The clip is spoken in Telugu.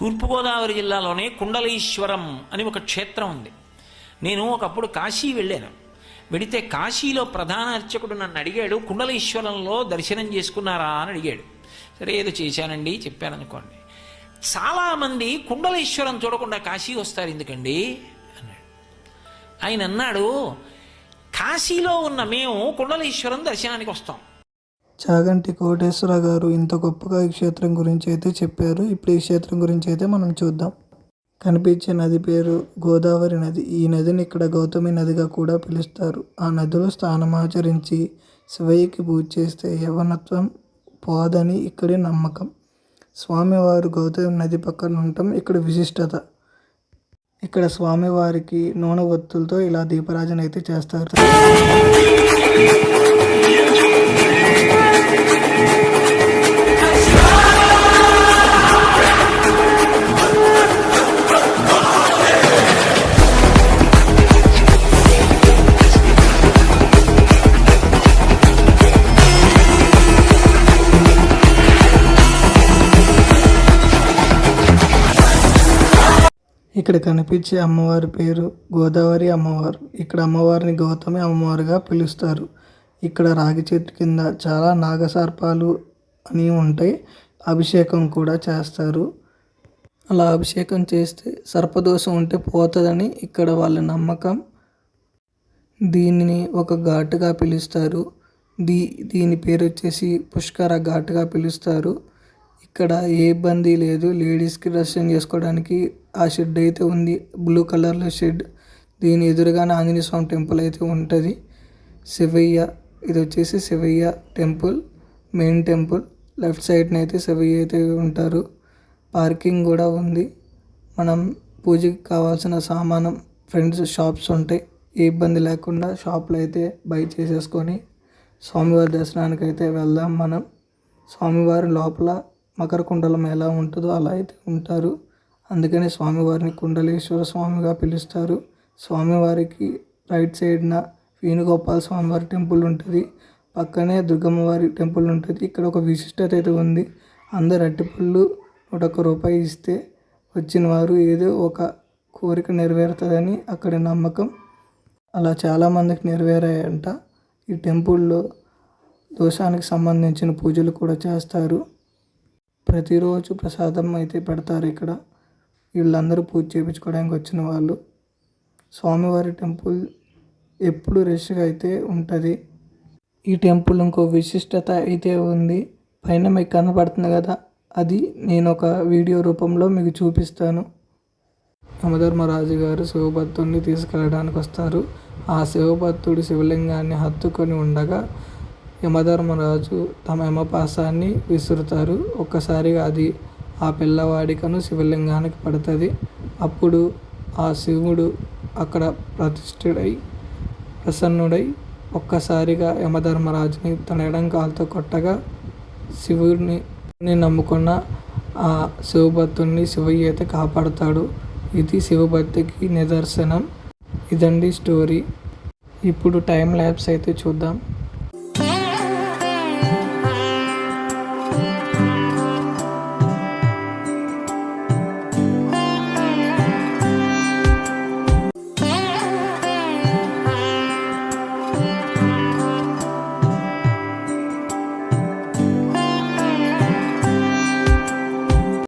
తూర్పుగోదావరి జిల్లాలోనే కుండలీశ్వరం అని ఒక క్షేత్రం ఉంది. నేను ఒకప్పుడు కాశీ వెళ్ళాను. వెడితే కాశీలో ప్రధాన అర్చకుడు నన్ను అడిగాడు కుండలీశ్వరంలో దర్శనం చేసుకున్నారా? అని అడిగాడు. సరే ఏదో చేశానండి చెప్పాననుకోండి చాలామంది కుండలీశ్వరం చూడకుండా కాశీ వస్తారు ఎందుకండి? అన్నాడు. ఆయన అన్నాడు కాశీలో ఉన్న మేము కుండలీశ్వరం దర్శనానికి వస్తాం. చాగంటి కోటేశ్వర గారు ఇంత గొప్పగా ఈ క్షేత్రం గురించి అయితే చెప్పారు. ఇప్పుడు ఈ క్షేత్రం గురించి అయితే మనం చూద్దాం. కనిపించే నది పేరు గోదావరి నది. ఈ నదిని ఇక్కడ గౌతమి నదిగా కూడా పిలుస్తారు. ఆ నదిలో స్థానమాచరించి శివయ్యకి పూజ చేస్తే యవనత్వం పోదని ఇక్కడి నమ్మకం. స్వామివారు గౌతమి నది పక్కన ఉండటం ఇక్కడ విశిష్టత. ఇక్కడ స్వామివారికి నూనె ఒత్తులతో ఇలా దీపరాజన అయితే చేస్తారు. ఇక్కడ కనిపించే అమ్మవారి పేరు గోదావరి అమ్మవారు. ఇక్కడ అమ్మవారిని గౌతమి అమ్మవారుగా పిలుస్తారు. ఇక్కడ రాగి చెట్టు కింద చాలా నాగసర్పాలు అని ఉంటాయి. అభిషేకం కూడా చేస్తారు. అలా అభిషేకం చేస్తే సర్పదోషం ఉంటే పోతుందని ఇక్కడ వాళ్ళ నమ్మకం. దీనిని ఒక ఘాటుగా పిలుస్తారు. దీ దీని పేరు వచ్చేసి పుష్కర ఘాటుగా పిలుస్తారు. ఇక్కడ ఏ ఇబ్బంది లేదు. లేడీస్కి దర్శనం చేసుకోవడానికి ఆ షెడ్ అయితే ఉంది. బ్లూ కలర్లో షెడ్. దీని ఎదురుగానే ఆంజనేయ స్వామి టెంపుల్ అయితే ఉంటుంది. శివయ్య ఇది వచ్చేసి Shivayya temple main temple. Left side అయితే శివయ్య అయితే ఉంటారు. పార్కింగ్ కూడా ఉంది. మనం పూజకి కావాల్సిన సామానం ఫ్రెండ్స్ షాప్స్ ఉంటాయి ఏ ఇబ్బంది లేకుండా షాప్లో అయితే బై చేసేసుకొని స్వామివారి దర్శనానికి అయితే వెళ్దాం మనం. స్వామివారి లోపల మకర కుండలం ఎలా ఉంటుందో అలా అయితే ఉంటారు. అందుకని స్వామివారిని కుండలేశ్వర స్వామిగా పిలుస్తారు. స్వామివారికి రైట్ సైడ్న వేణుగోపాల స్వామివారి టెంపుల్ ఉంటుంది. పక్కనే దుర్గమ్మవారి టెంపుల్ ఉంటుంది. ఇక్కడ ఒక విశిష్టత అయితే ఉంది. అందరు అట్టిపళ్ళు నూట ఒక్క రూపాయి ఇస్తే వచ్చిన వారు ఏదో ఒక కోరిక నెరవేరుతుందని అక్కడ నమ్మకం. అలా చాలామందికి నెరవేరాయంట. ఈ టెంపుల్లో దోషానికి సంబంధించిన పూజలు కూడా చేస్తారు. ప్రతిరోజు ప్రసాదం అయితే పెడతారు ఇక్కడ. వీళ్ళందరూ పూజ చేయించుకోవడానికి వచ్చిన వాళ్ళు. స్వామివారి టెంపుల్ ఎప్పుడు రష్గా అయితే ఉంటుంది. ఈ టెంపుల్ ఇంకో విశిష్టత అయితే ఉంది. పైన మీకు కనపడుతుంది కదా? అది నేను ఒక వీడియో రూపంలో మీకు చూపిస్తాను. యమధర్మరాజు గారు శివభక్తుడిని తీసుకెళ్ళడానికి వస్తారు. ఆ శివభక్తుడు శివలింగాన్ని హత్తుకొని ఉండగా యమధర్మరాజు తమ యమపాసాన్ని విసురుతారు. ఒక్కసారిగా అది ఆ పిల్లవాడికను శివలింగానికి పడుతుంది. అప్పుడు ఆ శివుడు అక్కడ ప్రతిష్ఠుడై ప్రసన్నుడై ఒక్కసారిగా యమధర్మరాజుని తన ఎడం కాలుతో కొట్టగా శివుడిని నమ్ముకున్న ఆ శివభక్తుడిని శివయ్య అయితే కాపాడుతాడు. ఇది శివభక్తికి నిదర్శనం. ఇదండి స్టోరీ. ఇప్పుడు టైం ల్యాబ్స్ అయితే చూద్దాం.